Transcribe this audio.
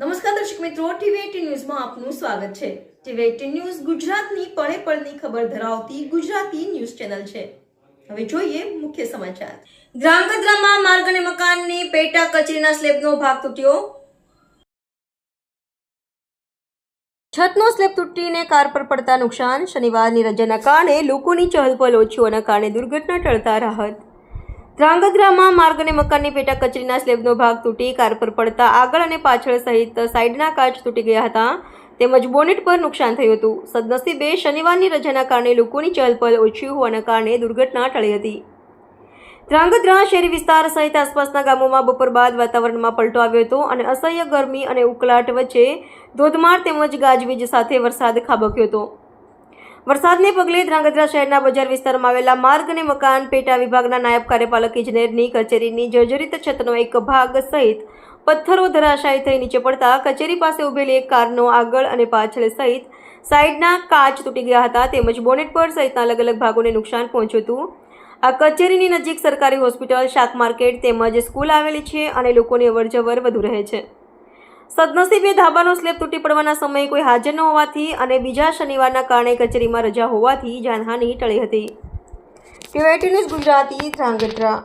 નમસ્કાર દર્શક મિત્રો ટીવી ન્યૂઝમાં આપનું સ્વાગત છે. ટીવી એટીન ન્યૂઝ ગુજરાતની પળે પળની ખબર ધરાવતી ગુજરાતી ન્યૂઝ ચેનલ છે. હવે જોઈએ મુખ્ય સમાચાર. ધ્રાંગધ્રામાં માર્ગ અને મકાનની પેટા કચેરીના સ્લેબનો ભાગ તૂટ્યો. છતનો સ્લેબ તૂટીને કાર પર પડતા નુકસાન. શનિવારની રજાના કારણે લોકોની ચહલપહલ ઓછી હોવાના કારણે દુર્ઘટના ટળતા રાહત. ધ્રાંગધ્રામાં માર્ગ અને મકાનની પેટા કચેરીના સ્લેબનો ભાગ તૂટી, કાર પર પડતા આગળ અને પાછળ સહિત સાઇડના કાચ તૂટી ગયા હતા. તેમજ બોનેટ પર નુકસાન થયું હતું. સદનસીબે શનિવારની રજાના કારણે લોકોની ચહલપહલ ઓછી હોવાના કારણે દુર્ઘટના ટળી હતી. ધ્રાંગધ્રા શહેરી વિસ્તાર સહિત આસપાસના ગામોમાં બપોર બાદ વાતાવરણમાં પલટો આવ્યો હતો અને અસહ્ય ગરમી અને ઉકળાટ વચ્ચે ધોધમાર તેમજ ગાજવીજ સાથે વરસાદ ખાબક્યો હતો. વરસાદને પગલે ધ્રાંગધ્રા શહેરના બજાર વિસ્તારમાં આવેલા માર્ગ અને મકાન પેટા વિભાગના નાયબ કાર્યપાલક ઇજનેરની કચેરીની જર્જરિત છતનો એક ભાગ સહિત પથ્થરો ધરાશાયી થઈ નીચે પડતા કચેરી પાસે ઉભેલી એક કારનો આગળ અને પાછળ સહિત સાઇડના કાચ તૂટી ગયા હતા તેમજ બોનેટ પર સહિતના અલગ અલગ ભાગોને નુકસાન પહોંચ્યું હતું. આ કચેરીની નજીક સરકારી હોસ્પિટલ, શાક માર્કેટ તેમજ સ્કૂલ આવેલી છે અને લોકોની અવરજવર વધુ રહે છે. સદનસીબે ધાબાનો સ્લેબ તૂટી પડવાના સમયે કોઈ હાજર ન હોવાથી અને બીજા શનિવારના કારણે કચેરીમાં રજા હોવાથી જાનહાનિ ટળી હતી. TYT news Gujarati, Dhrangadhra.